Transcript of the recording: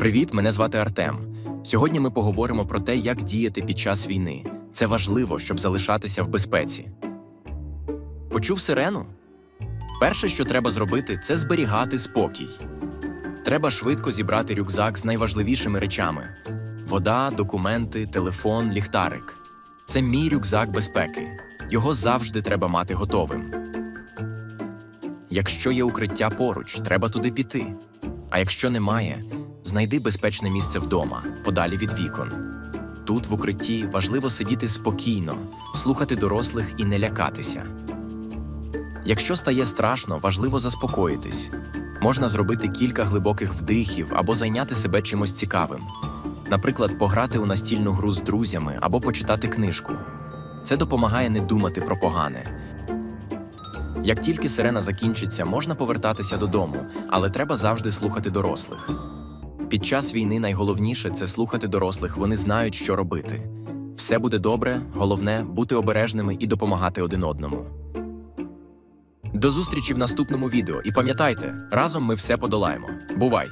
Привіт, мене звати Артем. Сьогодні ми поговоримо про те, як діяти під час війни. Це важливо, щоб залишатися в безпеці. Почув сирену? Перше, що треба зробити, це зберігати спокій. Треба швидко зібрати рюкзак з найважливішими речами: вода, документи, телефон, ліхтарик. Це мій рюкзак безпеки. Його завжди треба мати готовим. Якщо є укриття поруч, треба туди піти. А якщо немає, знайди безпечне місце вдома, подалі від вікон. Тут, в укритті, важливо сидіти спокійно, слухати дорослих і не лякатися. Якщо стає страшно, важливо заспокоїтись. Можна зробити кілька глибоких вдихів або зайняти себе чимось цікавим. Наприклад, пограти у настільну гру з друзями або почитати книжку. Це допомагає не думати про погане. Як тільки сирена закінчиться, можна повертатися додому, але треба завжди слухати дорослих. Під час війни найголовніше це слухати дорослих, вони знають, що робити. Все буде добре, головне бути обережними і допомагати один одному. До зустрічі в наступному відео і пам'ятайте, разом ми все подолаємо. Бувай!